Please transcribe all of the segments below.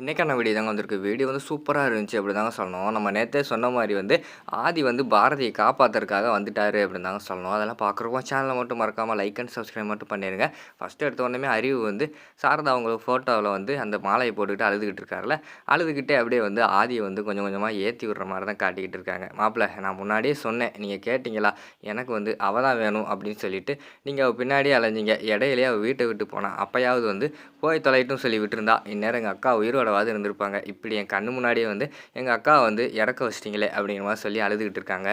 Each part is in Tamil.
இன்றைக்கான வீடியோ தாங்க வந்திருக்கு. வீடியோ வந்து சூப்பராக இருந்துச்சு அப்படி தாங்க சொல்லணும். நம்ம நேற்றே சொன்ன மாதிரி வந்து ஆதி வந்து பாரதியை காப்பாற்றுறதுக்காக வந்துட்டார் அப்படின்னு தாங்க சொல்லணும். அதெல்லாம் பார்க்குறப்போ சேனலை மட்டும் மறக்காமல் லைக் அண்ட் சப்ஸ்கிரைப் மட்டும் பண்ணிடுங்க ஃபஸ்ட்டு எடுத்த உடனே அறிவு வந்து சாரதா அவங்க ஃபோட்டோவில் வந்து அந்த மாலையை போட்டுக்கிட்டு அழுதுகிட்டு இருக்காருல்ல? அழுதுகிட்டே அப்படியே வந்து ஆதியை வந்து கொஞ்சம் கொஞ்சமாக ஏற்றி விடுற மாதிரி தான் காட்டிக்கிட்டு இருக்காங்க. மாப்பிள்ளை நான் முன்னாடியே சொன்னேன். நீங்கள் கேட்டிங்களா? எனக்கு வந்து அவள் தான் வேணும் அப்படின்னு சொல்லிட்டு நீங்கள் அவள் பின்னாடியே அலைஞ்சிங்க. இடையிலேயே அவள் வீட்டை விட்டு போனால் அப்போயாவது வந்து போய் தொலைட்டும் சொல்லி விட்டுருந்தா. இந்நேரம் எங்கள் அக்கா உயிரோடவாது இருந்திருப்பாங்க. இப்படி என் கண்ணு முன்னாடியே வந்து எங்கள் அக்கா வந்து இறக்க வச்சிட்டிங்களே அப்படிங்கிற மாதிரி சொல்லி அழுதுகிட்டு இருக்காங்க.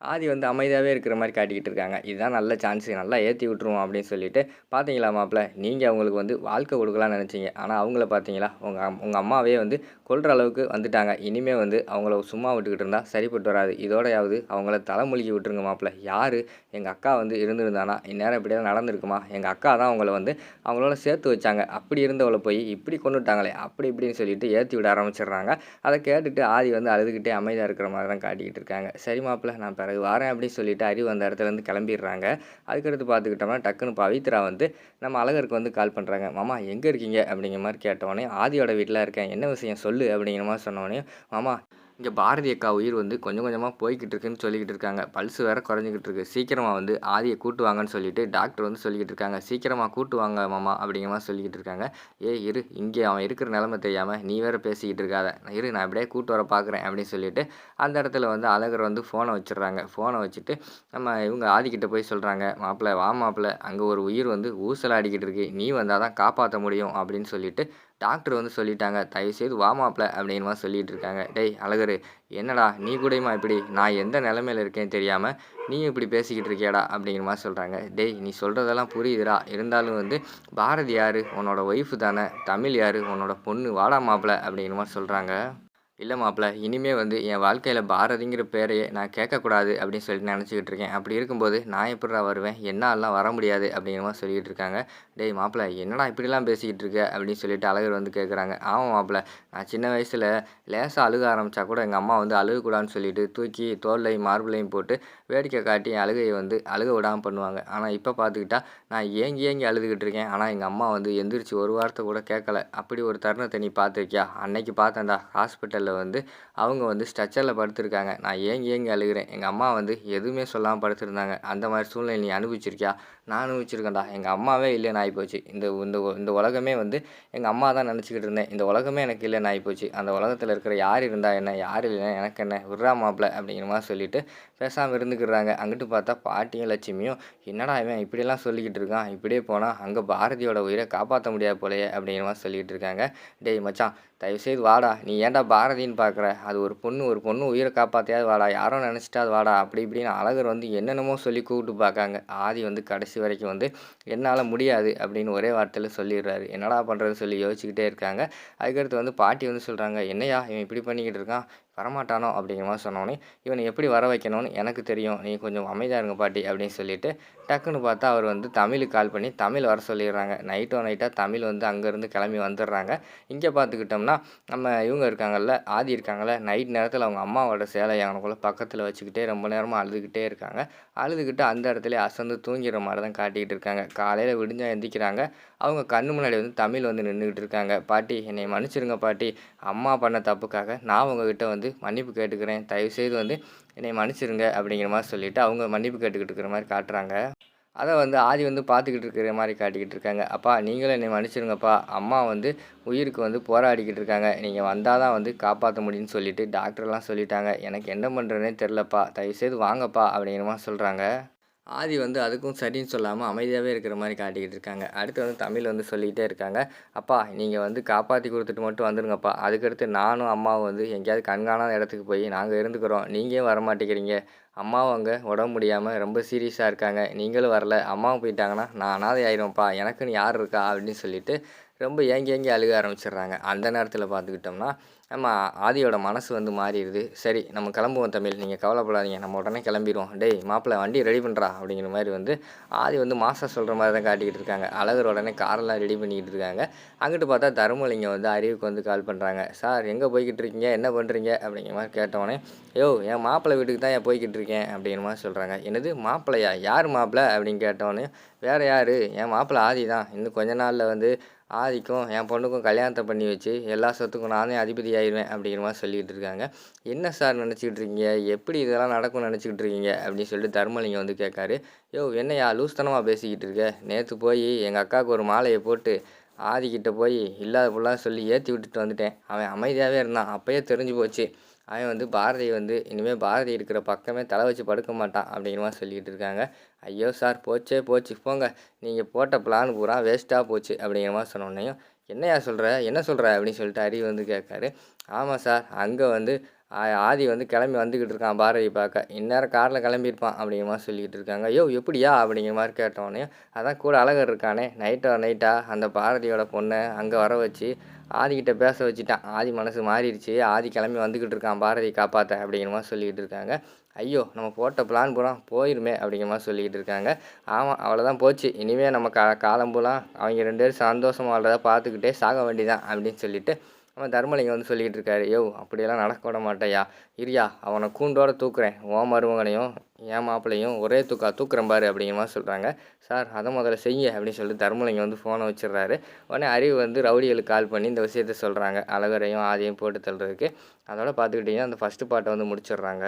ஆதி வந்து அமைதியாகவே இருக்கிற மாதிரி காட்டிக்கிட்டு இருக்காங்க. இதுதான் நல்ல சான்ஸு நல்லா ஏற்றி விட்ருவோம் அப்படின்னு சொல்லிட்டு பார்த்தீங்களா மாப்பிள்ள நீங்கள் அவங்களுக்கு வந்து வாழ்க்கை கொடுக்கலாம்னு நினச்சிங்க. ஆனால் அவங்கள பார்த்தீங்களா உங்கள் உங்கள் அம்மாவே வந்து கொள்கிற அளவுக்கு வந்துட்டாங்க. இனிமேல் வந்து அவங்கள சும்மா விட்டுக்கிட்டு இருந்தால் சரிப்பட்டு வராது. இதோடையாவது அவங்கள தலைமொழிக்கி விட்டுருங்க மாப்பிள்ள யார்? எங்கள் அக்கா வந்து இருந்திருந்தானா? இந்நேரம் இப்படியெல்லாம் நடந்திருக்குமா? எங்கள் அக்கா தான் அவங்கள வந்து அவங்களோட சேர்த்து வச்சாங்க. அப்படி இருந்தவளை போய் இப்படி கொண்டுட்டாங்களே அப்படி இப்படின்னு சொல்லிட்டு ஏற்றி விட ஆரம்பிச்சிடுறாங்க. அதை கேட்டுட்டு ஆதி வந்து அழுதுகிட்டே அமைதியாக இருக்கிற மாதிரி தான் காட்டிக்கிட்டு இருக்காங்க. சரி மாப்பிள்ள நான் வரேன் அப்படின்னு சொல்லிட்டு அறிவு அந்த இடத்துலேருந்து கிளம்பிடுறாங்க. அதுக்கடுத்து பார்த்துக்கிட்டோம்னா டக்குன்னு பவித்ரா வந்து நம்ம அழகருக்கு வந்து கால் பண்ணுறாங்க மாமா எங்கே இருக்கீங்க? அப்படிங்கிற மாதிரி கேட்டோடனே ஆதியோட வீட்டில் இருக்கேன். என்ன விஷயம் சொல்லு? அப்படிங்கிற மாதிரி சொன்னோடனே மாமா இங்கே பாரதி அக்கா உயிர் வந்து கொஞ்சம் கொஞ்சமாக போய்கிட்டு இருக்குன்னு சொல்லிக்கிட்டு இருக்காங்க. பல்ஸ் வேறு குறைஞ்சிக்கிட்டு இருக்கு. சீக்கிரமாக வந்து ஆதியை கூட்டு வாங்கன்னு சொல்லிட்டு டாக்டர் வந்து சொல்லிக்கிட்டு இருக்காங்க. சீக்கிரமாக கூட்டு வாங்க மாமா அப்படிங்கிற மாதிரி சொல்லிக்கிட்டு இருக்காங்க. ஏ இரு. இங்கே அவன் இருக்கிற நிலமை தெரியாமல் நீ வேறு பேசிக்கிட்டு இருக்காத. இரு நான் அப்படியே கூட்டு வர பார்க்குறேன் அப்படின்னு சொல்லிட்டு அந்த இடத்துல வந்து அழகர் வந்து ஃபோனை வச்சிடுறாங்க. ஃபோனை வச்சுட்டு நம்ம இவங்க ஆதிக்கிட்ட போய் சொல்கிறாங்க மாப்பிள்ளை வா மாப்பிள்ளை அங்கே ஒரு உயிர் வந்து ஊசலாடிக்கிட்டு இருக்கு. நீ வந்தால் தான் காப்பாற்ற முடியும் அப்படின்னு சொல்லிட்டு டாக்டர் வந்து சொல்லிட்டாங்க தயவுசெய்து வா மாப்பிள்ள அப்படிங்கிற சொல்லிகிட்டு இருக்காங்க டேய் அழகரு என்னடா நீ கூடயுமா இப்படி? நான் எந்த நிலமையில இருக்கேன்னு தெரியாமல் நீ இப்படி பேசிக்கிட்டு இருக்கியாடா அப்படிங்கிற மாதிரி சொல்கிறாங்க டேய் நீ சொல்கிறதெல்லாம் புரியுதுடா. இருந்தாலும் வந்து பாரதி யார்? உன்னோட ஒய்ஃபு தானே. தமிழ் யார்? உன்னோட பொண்ணு வாடா மாப்பிள்ள அப்படிங்கிற மாதிரி சொல்கிறாங்க இல்லை மாப்பிள்ள இனிமே வந்து என் வாழ்க்கையில் பாரதிங்கிற பேரையே நான் கேட்கக்கூடாது அப்படின்னு சொல்லிட்டு நினச்சிக்கிட்டு இருக்கேன். அப்படி இருக்கும்போது நான் எப்படிடா வருவேன்? என்னாலாம் வர முடியாது அப்படிங்கிற மாதிரி சொல்லிக்கிட்டு இருக்காங்க. டேய் மாப்பிள்ள என்னடா இப்படிலாம் பேசிக்கிட்டு இருக்க? அப்படின்னு சொல்லிட்டு அழகர் வந்து கேட்குறாங்க. ஆமாம் மாப்பிள்ள நான் சின்ன வயசில் லேசாக அழுக ஆரம்பித்தா கூட எங்கள் அம்மா வந்து அழுகக்கூடாதுன்னு சொல்லிட்டு தூக்கி தோல்லையும் மார்பிளையும் போட்டு வேடிக்கை காட்டி என் அழுகையை வந்து அழுக விடாமல் பண்ணுவாங்க. ஆனால் இப்போ பார்த்துக்கிட்டா நான் ஏங்கி ஏங்கி அழுதுகிட்டு இருக்கேன். ஆனால் எங்கள் அம்மா வந்து எந்திரிச்சு ஒரு வாரத்தை கூட கேட்கல. அப்படி ஒரு தருணத்தை நீ பார்த்துருக்கியா அன்னைக்கு பார்த்தேன்டா ஹாஸ்பிட்டலில் வந்து அவங்க வந்து ஸ்ட்ரெச்சரில் படுத்திருக்காங்க. நான் ஏங்கி ஏங்கி அழுகிறேன்? எங்கள் அம்மா வந்து எதுவுமே சொல்லாமல் படுத்திருந்தாங்க. அந்த மாதிரி சூழ்நிலை நீ அனுபவிச்சிருக்கியா? நான் அனுபவிச்சிருக்கேன்டா எங்கள் அம்மாவே இல்லைன்னு ஆகிப்போச்சு இந்த இந்த இந்த உலகமே வந்து எங்கள் அம்மா தான் நினச்சிக்கிட்டு இருந்தேன். இந்த உலகமே எனக்கு இல்லைன்னு ஆகிப்போச்சு அந்த உலகத்தில் இருக்கிற யார் இருந்தால் என்ன யார் இல்லைன்னா எனக்கு என்ன விட்றா மாப்பிள்ள அப்படிங்கிற மாதிரி சொல்லிட்டு பேசாமல் இருந்துக்கிறாங்க அங்கிட்டு பார்த்தா பாட்டியும் லட்சுமியும் என்னடா இவன் இப்படியெல்லாம் சொல்லிக்கிட்டு இருக்கான்? இப்படியே போனால் அங்கே பாரதியோட உயிரை காப்பாற்ற முடியாது போலயே அப்படிங்கிற மாதிரி சொல்லிக்கிட்டு இருக்காங்க. டேய் மச்சான் தயவுசெய்து வாடா. நீ ஏன்டா பாரதின்னு பார்க்குற அது ஒரு பொண்ணு ஒரு பொண்ணு உயிரை காப்பாற்றியாவது வாடா. யாரோ நினச்சிட்டா அது வாடா. அப்படி இப்படின்னு அழகர் வந்து என்னென்னமோ சொல்லி கூப்பிட்டு பார்க்காங்க. ஆதி வந்து கடைசி வரைக்கும் வந்து என்னால் முடியாது அப்படின்னு ஒரே வார்த்தையில் சொல்லிடுறாரு. என்னடா பண்ணுறதுன்னு சொல்லி யோசிச்சுக்கிட்டே இருக்காங்க. அதுக்கடுத்து வந்து பாட்டி வந்து சொல்கிறாங்க என்னையா இவன் இப்படி பண்ணிக்கிட்டு இருக்கான். வரமாட்டானோ அப்படிங்கிற மாதிரி சொன்னோன்னே இவனை எப்படி வர வைக்கணும்னு எனக்கு தெரியும். நீ கொஞ்சம் அமைதியாக இருங்க பாட்டி அப்படின்னு சொல்லிட்டு டக்குன்னு பார்த்தா அவர் வந்து தமிழுக்கு கால் பண்ணி தமிழ் வர சொல்லிடுறாங்க. நைட்டோ நைட்டாக தமிழ் வந்து அங்கேருந்து கிளம்பி வந்துடுறாங்க. இங்கே பார்த்துக்கிட்டோம்னா நம்ம இவங்க இருக்காங்கல்ல ஆதி இருக்காங்கல்ல நைட் நேரத்தில் அவங்க அம்மாவோட சேலை அவனுக்குள்ள பக்கத்தில் வச்சுக்கிட்டே ரொம்ப நேரமாக அழுதுகிட்டே இருக்காங்க. அழுதுகிட்டு அந்த இடத்துல அசந்து தூங்கிற மாதிரி தான் காட்டிக்கிட்டு இருக்காங்க. காலையில் விடிஞ்சால் எந்திக்கிறாங்க. அவங்க கண்ணு முன்னாடி வந்து தமிழ் வந்து நின்றுக்கிட்டு இருக்காங்க. பாட்டி என்னை மன்னிச்சிருங்க பாட்டி. அம்மா பண்ண தப்புக்காக நான் உங்ககிட்ட வந்து மன்னிப்பு கேட்டுக்கிறேன். தயவுசெய்து வந்து என்னை மன்னிச்சிருங்க அப்படிங்கிற மாதிரி சொல்லிவிட்டு அவங்க மன்னிப்பு கேட்டுக்கிட்டு இருக்கிற மாதிரி காட்டுறாங்க. அதை வந்து ஆதி வந்து பார்த்துக்கிட்டு இருக்கிற மாதிரி காட்டிக்கிட்டு இருக்காங்க. அப்பா நீங்களும் என்னை மன்னிச்சிருங்கப்பா. அம்மா வந்து உயிருக்கு வந்து போராடிக்கிட்டு இருக்காங்க. நீங்கள் வந்தால் தான் வந்து காப்பாற்ற முடியும்னு சொல்லிட்டு டாக்டர்லாம் சொல்லிட்டாங்க. எனக்கு என்ன பண்ணுறதுனே தெரிலப்பா தயவுசெய்து வாங்கப்பா அப்படிங்கிற மாதிரி சொல்கிறாங்க ஆதி வந்து அதுக்கும் சரின்னு சொல்லாமல் அமைதியாகவே இருக்கிற மாதிரி காட்டிக்கிட்டு இருக்காங்க. அடுத்து வந்து தமிழ் வந்து சொல்லிக்கிட்டே இருக்காங்க. அப்பா நீங்கள் வந்து காப்பாற்றி கொடுத்துட்டு மட்டும் வந்துடுங்கப்பா அதுக்கடுத்து நானும் அம்மாவும் வந்து எங்கேயாவது கண்காணாத இடத்துக்கு போய் நாங்கள் இருந்துக்கிறோம். நீங்கள் வர மாட்டேங்கிறீங்க அம்மாவும் அங்கே உடம்பு முடியாமல் ரொம்ப சீரியஸாக இருக்காங்க. நீங்களும் வரல. அம்மாவும் போயிட்டாங்கன்னா நான் அனாதை ஆயிடும்ப்பா எனக்குன்னு யார் இருக்கா? அப்படின்னு சொல்லிட்டு ரொம்ப ஏங்கி ஏங்கி அழுக ஆரம்பிச்சிடுறாங்க. அந்த நேரத்தில் பார்த்துக்கிட்டோம்னா நம்ம ஆதியோட மனசு வந்து மாறிடுது. சரி நம்ம கிளம்புவோம் தமிழ். நீங்கள் கவலைப்படாதீங்க. நம்ம உடனே கிளம்பிடுவோம். டேய் மாப்பிள்ளை வண்டி ரெடி பண்ணுறா அப்படிங்கிற மாதிரி வந்து ஆதி வந்து மாசா சொல்கிற மாதிரி தான் காட்டிக்கிட்டு இருக்காங்க. அழகர் உடனே காரெல்லாம் ரெடி பண்ணிக்கிட்டு இருக்காங்க. அங்கிட்டு பார்த்தா தருமலிங்கம் வந்து அறிவுக்கு வந்து கால் பண்ணுறாங்க சார் எங்கே போய்கிட்டு இருக்கீங்க? என்ன பண்ணுறீங்க அப்படிங்கிற மாதிரி கேட்டவொடனே யோ என் மாப்பிள்ளை வீட்டுக்கு தான் ஏன் போய்கிட்டு இருக்கேன்? அப்படிங்கிற மாதிரி சொல்கிறாங்க என்னது? மாப்பிள்ளையா? யார் மாப்பிள்ளை? அப்படின்னு கேட்டவொடனே வேறு யார்? என் மாப்பிள்ளை ஆதி தான். இன்னும் கொஞ்ச நாளில் வந்து ஆதிக்கும் என் பொண்ணுக்கும் கல்யாணத்தை பண்ணி வச்சு எல்லா சொத்துக்கும் நானே அதிபதியாக ஆயிடுவேன் அப்படிங்கிற மாதிரி சொல்லிகிட்டு இருக்காங்க என்ன சார் நினச்சிக்கிட்டு இருக்கீங்க எப்படி இதெல்லாம் நடக்கும்னு நினச்சிக்கிட்டு இருக்கீங்க அப்படின்னு சொல்லிட்டு தர்மலிங்கம் வந்து கேட்காரு. யோ என்னையா லூஸ்தனமாக பேசிக்கிட்டு இருக்க? நேற்று போய் எங்கள் அக்காவுக்கு ஒரு மாலையை போட்டு ஆதிக்கிட்ட போய் இல்லாத பொருளாக சொல்லி ஏற்றி விட்டுட்டு வந்துட்டேன். அவன் அமைதியாகவே இருந்தான். அப்போயே தெரிஞ்சு போச்சு. அவன் வந்து பாரதி வந்து இனிமேல் பாரதி இருக்கிற பக்கமே தலை வச்சு படுக்க மாட்டான். அப்படிங்கிற மாதிரி சொல்லிக்கிட்டு இருக்காங்க ஐயோ சார் போச்சே போச்சு. போங்க. நீங்கள் போட்ட பிளான் பூரா வேஸ்ட்டாக போச்சு. அப்படிங்கிற மாதிரி சொன்னோன்னையும் என்னையா சொல்கிற என்ன சொல்கிற அப்படின்னு சொல்லிட்டு அறிவு வந்து கேட்காரு. ஆமாம் சார் அங்கே வந்து ஆ- ஆதி வந்து கிளம்பி வந்துக்கிட்டு இருக்கான் பாரதி பார்க்க. இந்நேரம் காரில் கிளம்பியிருப்பான் அப்படிங்கிற மாதிரி சொல்லிக்கிட்டு இருக்காங்க. ஐயோ எப்படியா அப்படிங்கிற மாதிரி கேட்டோடனே அதான் கூட அழகர் இருக்கானே நைட்டோ நைட்டாக அந்த பாரதியோட பொண்ணை அங்கே வர வச்சு ஆதிக்கிட்ட பேச வச்சுட்டான். ஆதி மனசு மாறிடுச்சு. ஆதி கிளம்பி வந்துக்கிட்டு இருக்கான் பாரதி காப்பாற்ற அப்படிங்கிற மாதிரி சொல்லிக்கிட்டு இருக்காங்க. ஐயோ நம்ம போட்ட பிளான் பூரா போயிருமே அப்படிங்கிற மாதிரி சொல்லிக்கிட்டு இருக்காங்க. ஆமாம் அவ்வளோதான் போச்சு. இனிமேல் நம்ம கா காலம் பூரா அவங்க ரெண்டு பேரும் சந்தோஷமாக வாழ்றத பார்த்துக்கிட்டே சாக வேண்டிதான் அப்படின்னு சொல்லிட்டு நம்ம தர்மலிங்கம் வந்து சொல்லிக்கிட்டு இருக்காரு. யோ அப்படியெல்லாம் நடக்க விட மாட்டேயா? இரியா அவனை கூண்டோட தூக்குறேன். ஓ மருமகனையும் என் மாப்பிளையும் ஒரே தூக்கா தூக்குறேன் பாரு அப்படிங்கிற மாதிரி சொல்கிறாங்க சார் அதை முதல்ல செய்ய அப்படின்னு சொல்லிட்டு தர்மலிங்கம் வந்து ஃபோனை வச்சிடுறாரு. உடனே அறிவு வந்து ரவுடிகளுக்கு கால் பண்ணி இந்த விஷயத்த சொல்கிறாங்க அழகரையும் ஆதையும் போட்டு தள்ளுறதுக்கு. அதோட பார்த்துக்கிட்டிங்கன்னா அந்த ஃபஸ்ட்டு பாட்டை வந்து முடிச்சிடுறாங்க.